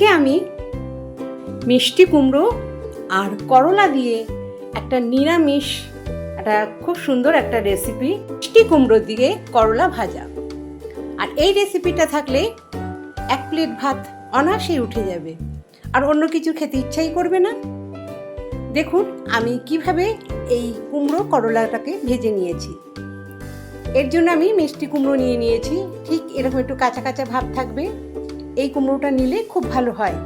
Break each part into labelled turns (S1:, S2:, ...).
S1: আজকে আমি মিষ্টি কুমড়ো আর করলা দিয়ে একটা নিরামিষ, একটা খুব সুন্দর একটা রেসিপি মিষ্টি কুমড়ো দিয়ে করলা ভাজা। আর এই রেসিপিটা থাকলে এক প্লেট ভাত অনায়াসেই উঠে যাবে। আর অন্য কিছু খেতে ইচ্ছাই করবে না। দেখুন, আমি কীভাবে এই কুমড়ো করলাটাকে ভেজে নিয়েছি। এর জন্য আমি মিষ্টি কুমড়ো নিয়ে নিয়েছি। ঠিক এরকম একটু কাঁচা কাঁচা ভাব থাকবে। এই কুমড়োটা নিলে খুব ভালো হয়।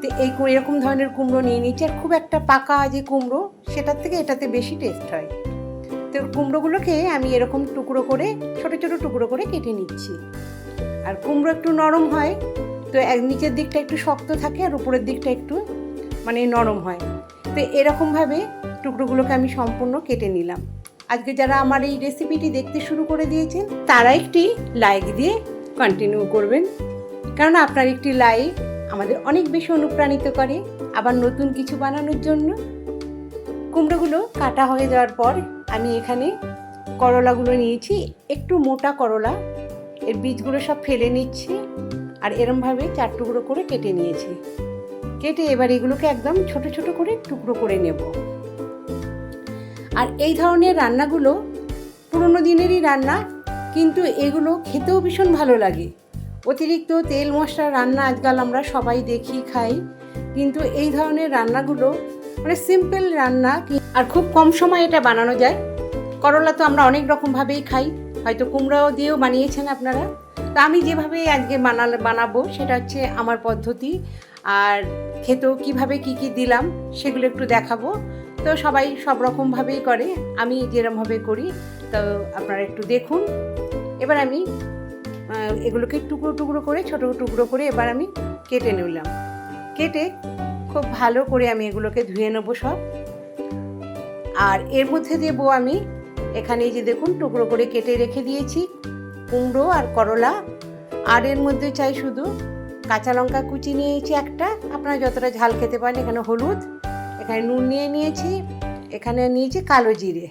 S1: তো এই এরকম ধরনের কুমড়ো নিয়ে নিচ্ছি আর খুব একটা পাকা যে কুমড়ো, সেটার থেকে এটাতে বেশি টেস্ট হয়। তো কুমড়োগুলোকে আমি এরকম টুকরো করে, ছোট ছোট টুকরো করে কেটে নিচ্ছি। আর কুমড়ো একটু নরম হয়, তো এক নিচের দিকটা একটু শক্ত থাকে আর উপরের দিকটা একটু মানে নরম হয়। তো এরকমভাবে টুকরোগুলোকে আমি সম্পূর্ণ কেটে নিলাম। আজকে যারা আমার এই রেসিপিটি দেখতে শুরু করে দিয়েছেন, তারা একটি লাইক দিয়ে কন্টিনিউ করবেন। কারণ আপনার একটি লাইক আমাদের অনেক বেশি অনুপ্রাণিত করে। আবার নতুন কিছু বানানোর জন্য। কুমড়োগুলো কাটা হয়ে যাওয়ার পর আমি এখানে করলাগুলো নিয়েছি। একটু মোটা করলা, এর বীজগুলো সব ফেলে নিচ্ছি আর এরমভাবে চার টুকরো করে কেটে নিয়েছি। কেটে এবার এগুলোকে একদম ছোট ছোট করে টুকরো করে নেব। আর এই ধরনের রান্নাগুলো পুরোনো দিনেরই রান্না, কিন্তু এগুলো খেতেও ভীষণ ভালো লাগে। অতিরিক্ত তেল মশলা রান্না আজকাল আমরা সবাই দেখি, খাই। কিন্তু এই ধরনের রান্নাগুলো মানে সিম্পল রান্না আর খুব কম সময় এটা বানানো যায়। করলা তো আমরা অনেক রকমভাবেই খাই, হয়তো কুমড়াও দিয়েও বানিয়েছেন আপনারা। তো আমি যেভাবে আজকে বানালে বানাবো সেটা হচ্ছে আমার পদ্ধতি। আর খেতেও কীভাবে কি কি দিলাম সেগুলো একটু দেখাবো। তো সবাই সব রকমভাবেই করে, আমি যেরমভাবে করি, তো আপনারা একটু দেখুন। এবার আমি এগুলোকে টুকরো টুকরো করে, ছোটো টুকরো করে এবার আমি কেটে নিলাম। কেটে খুব ভালো করে আমি এগুলোকে ধুয়ে নেব সব। আর এর মধ্যে দেবো আমি, এখানে যে দেখুন, টুকরো করে কেটে রেখে দিয়েছি, কুমড়ো আর করলা। আর এর মধ্যে চাই শুধু কাঁচা লঙ্কা কুচি নিয়েছি একটা। আপনারা যতটা ঝাল খেতে পারেন, এখানে হলুদ, এখানে নুন নিয়ে নিয়েছি, এখানে নিয়েছি কালো জিরে।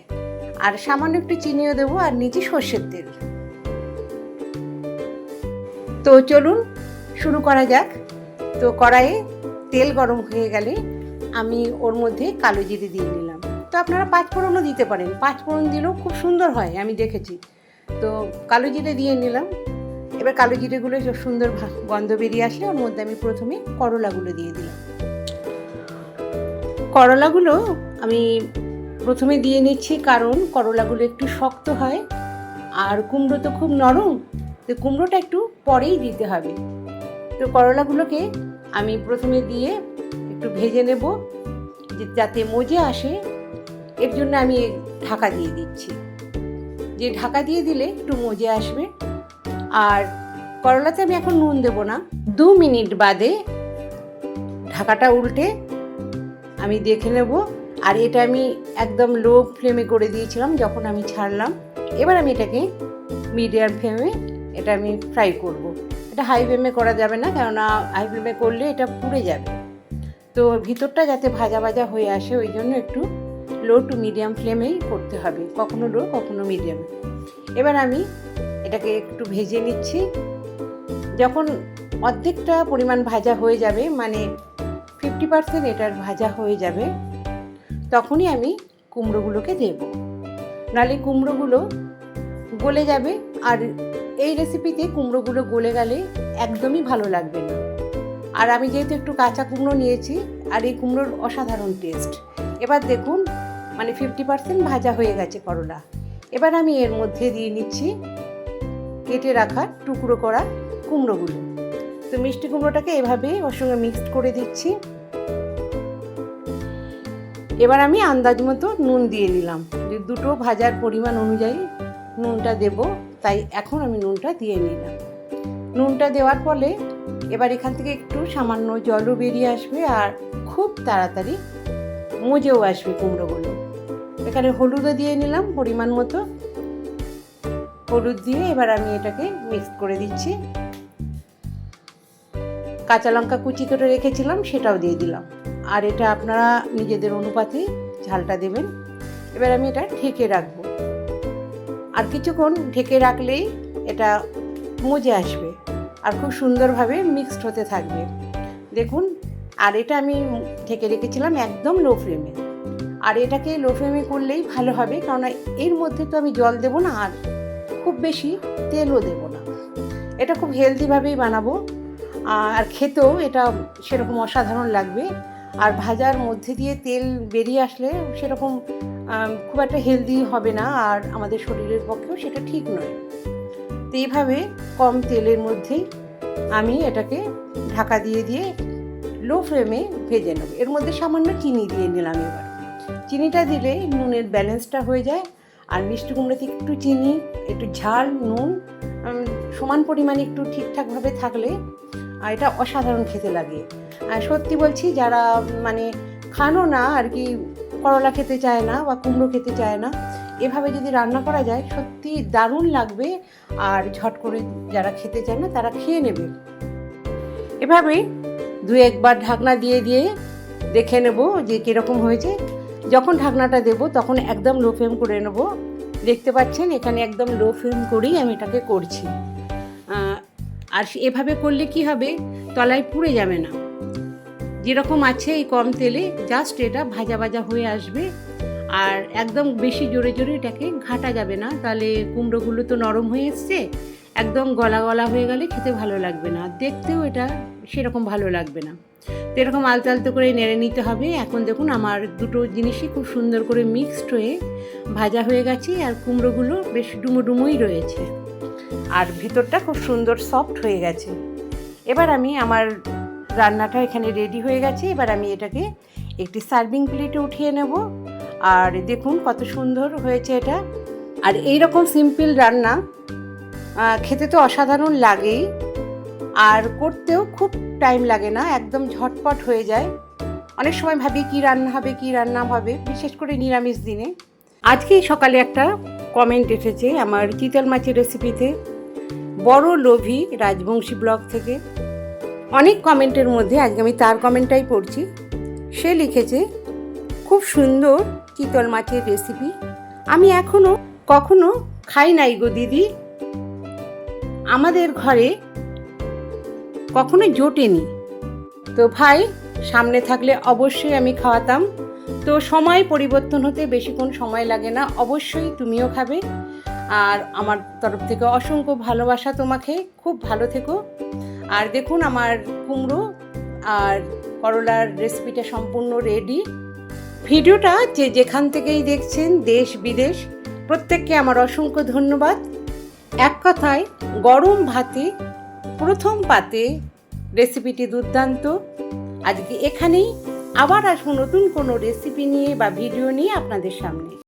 S1: আর সামান্য একটু চিনিও দেবো, আর নিয়েছি সর্ষের তেল। তো চলুন শুরু করা যাক। তো কড়াইয়ে তেল গরম হয়ে গেলে আমি ওর মধ্যে কালো জিরে দিয়ে নিলাম। তো আপনারা পাঁচ ফোড়নও দিতে পারেন। পাঁচ ফোড়ন দিলেও খুব সুন্দর হয়, আমি দেখেছি। তো কালো জিরে দিয়ে নিলাম। এবার কালো জিরেগুলো সুন্দর গন্ধ বেরিয়ে আসলে ওর মধ্যে আমি প্রথমে করলাগুলো দিয়ে দিলাম। করলাগুলো আমি প্রথমে দিয়ে নিচ্ছি কারণ করলাগুলো একটু শক্ত হয়, আর কুমড়ো তো খুব নরম তো কুমড়োটা একটু পরেই দিতে হবে। তো করলাগুলোকে আমি প্রথমে দিয়ে একটু ভেজে নেব যাতে মজে আসে, এর জন্য আমি ঢাকা দিয়ে দিচ্ছি। যে ঢাকা দিয়ে দিলে একটু মজে আসবে। আর করলাতে আমি এখন নুন দেবো না। দু মিনিট বাদে ঢাকাটা উল্টে আমি দেখে নেব। আর এটা আমি একদম লো ফ্লেমে করে দিয়েছিলাম, যখন আমি ছাড়লাম। এবার আমি এটাকে মিডিয়াম ফ্লেমে এটা আমি ফ্রাই করব। এটা হাই ফ্লেমে করা যাবে না, কেননা হাই ফ্লেমে করলে এটা পুড়ে যাবে। তো ভিতরটা যাতে ভাজা ভাজা হয়ে আসে, ওই জন্য একটু লো টু মিডিয়াম ফ্লেমেই করতে হবে। কখনো লো কখনো মিডিয়াম এবার আমি এটাকে একটু ভেজে নিচ্ছি। যখন অর্ধেকটা পরিমাণ ভাজা হয়ে যাবে মানে ফিফটি পার্সেন্ট এটার ভাজা হয়ে যাবে, তখনই আমি কুমড়োগুলোকে দেব। নালে কুমড়োগুলো গলে যাবে আর এই রেসিপিতে কুমড়োগুলো গলে গেলে একদমই ভালো লাগবে না। আর আমি যেহেতু একটু কাঁচা কুমড়ো নিয়েছি, আর এই কুমড়োর অসাধারণ টেস্ট এবার দেখুন মানে ফিফটি পার্সেন্ট ভাজা হয়ে গেছে করলা। এবার আমি এর মধ্যে দিয়ে নিচ্ছি, কেটে রাখা টুকরো করা কুমড়োগুলো। তো মিষ্টি কুমড়োটাকে এভাবে ওর সঙ্গে মিক্সড করে দিচ্ছি। এবার আমি আন্দাজ মতো নুন দিয়ে নিলাম যে দুটো ভাজার পরিমাণ অনুযায়ী নুনটা দেব। তাই এখন আমি নুনটা দিয়ে নিলাম। নুনটা দেওয়ার ফলে এবার এখান থেকে একটু সামান্য জলও বেরিয়ে আসবে আর খুব তাড়াতাড়ি মজেও আসবে কুমড়োগুলো। এখানে হলুদও দিয়ে নিলাম পরিমাণ মতো। হলুদ দিয়ে এবার আমি এটাকে মিক্স করে দিচ্ছি। কাঁচা লঙ্কা কুচি করে রেখেছিলাম, সেটাও দিয়ে দিলাম। আর এটা আপনারা নিজেদের অনুপাতে ঝালটা দেবেন। এবার আমি এটা ঠেকে রাখব। আর কিছুক্ষণ ঢেকে রাখলেই এটা মজে আসবে আর খুব সুন্দরভাবে মিক্সড হতে থাকবে। দেখুন, আর এটা আমি ঢেকে রেখেছিলাম একদম লো ফ্লেমে আর এটাকে লো ফ্লেমে করলেই ভালো হবে কারণ এর মধ্যে তো আমি জল দেবো না আর খুব বেশি তেলও দেবো না। এটা খুব হেলদিভাবেই বানাবো। আর খেতেও এটা সেরকম অসাধারণ লাগবে। আর ভাজার মধ্যে দিয়ে তেল বেরিয়ে আসলে সেরকম খুব একটা হেলদি হবে না আর আমাদের শরীরের পক্ষেও সেটা ঠিক নয়। তো এইভাবে কম তেলের মধ্যেই আমি এটাকে ঢাকা দিয়ে দিয়ে লো ফ্লেমে ভেজে নেব। এর মধ্যে সামান্য চিনি দিয়ে নিলাম এবার। চিনিটা দিলে নুনের ব্যালেন্সটা হয়ে যায় আর মিষ্টি কুমড়োতে একটু চিনি, একটু ঝাল, নুন সমান পরিমাণে একটু ঠিকঠাকভাবে থাকলে এটা অসাধারণ খেতে লাগে। আর সত্যি বলছি, যারা মানে খানো না, আর কি করলা খেতে চায় না বা কুমড়ো খেতে চায় না, এভাবে যদি রান্না করা যায়, সত্যি দারুণ লাগবে। আর ঝট করে যারা খেতে চায় না, তারা খেয়ে নেবে। এভাবেই দু একবার ঢাকনা দিয়ে দিয়ে দেখে নেব যে কীরকম হয়েছে। যখন ঢাকনাটা দেব, তখন একদম লো ফ্লেম করে নেব। দেখতে পাচ্ছেন, এখানে একদম লো ফ্লেম করেই আমি এটাকে করছি। আর এভাবে করলে কি হবে? তলায় পুড়ে যাবে না। যেরকম আছে এই কম তেলে জাস্ট এটা ভাজা ভাজা হয়ে আসবে। আর একদম বেশি জোরে জোরে এটাকে ঘাটা যাবে না, তাহলে কুমড়োগুলো তো নরম হয়ে এসছে, একদম গলা গলা হয়ে গেলে খেতে ভালো লাগবে না, দেখতেও এটা সেরকম ভালো লাগবে না। তো এরকম আলতো আলতো করে নেড়ে নিতে হবে, এখন দেখুন আমার দুটো জিনিসই খুব সুন্দর করে মিক্সড হয়ে ভাজা হয়ে গেছে, আর কুমড়োগুলো বেশ ডুমো ডুমোই রয়েছে। আর ভিতরটা খুব সুন্দর সফট হয়ে গেছে। এবার আমি আমার রান্নাটা এখানে রেডি হয়ে গেছে। এবার আমি এটাকে একটি সার্ভিং প্লেটে উঠিয়ে নেব। আর দেখুন কত সুন্দর হয়েছে এটা। আর এই রকম সিম্পল রান্না খেতে তো অসাধারণ লাগেই। আর করতেও খুব টাইম লাগে না, একদম ঝটপট হয়ে যায়। অনেক সময় ভাবি কি রান্না হবে, কি রান্না হবে, বিশেষ করে নিরামিষ দিনে। আজকেই সকালে একটা কমেন্ট এসেছে আমার চিতল মাছের রেসিপিতে বড় লোভী রাজবংশী ব্লগ থেকে। অনেক কমেন্টের মধ্যে, আজকে আমি তার কমেন্টটাই পড়ছি, সে লিখেছে, খুব সুন্দর চিতল মাছের রেসিপি আমি এখনও কখনো খাই নাই গো দিদি। আমাদের ঘরে কখনো জোটেনি। তো ভাই, সামনে থাকলে অবশ্যই আমি খাওয়াতাম। তো সময় পরিবর্তন হতে বেশিক্ষণ সময় লাগে না, অবশ্যই তুমিও খাবে। আর আমার তরফ থেকে অসংখ্য ভালোবাসা তোমাকে। খুব ভালো থেকো। আর দেখুন আমার কুমড়ো আর করলার রেসিপিটা সম্পূর্ণ রেডি ভিডিওটা যে যেখান থেকেই দেখছেন, দেশ, বিদেশ, প্রত্যেককে আমার অসংখ্য ধন্যবাদ। এক কথায়, গরম ভাতে, প্রথম পাতে রেসিপিটি দুর্দান্ত। আজকে এখানেই, আবার আসব নতুন কোনো রেসিপি নিয়ে বা ভিডিও নিয়ে আপনাদের সামনে।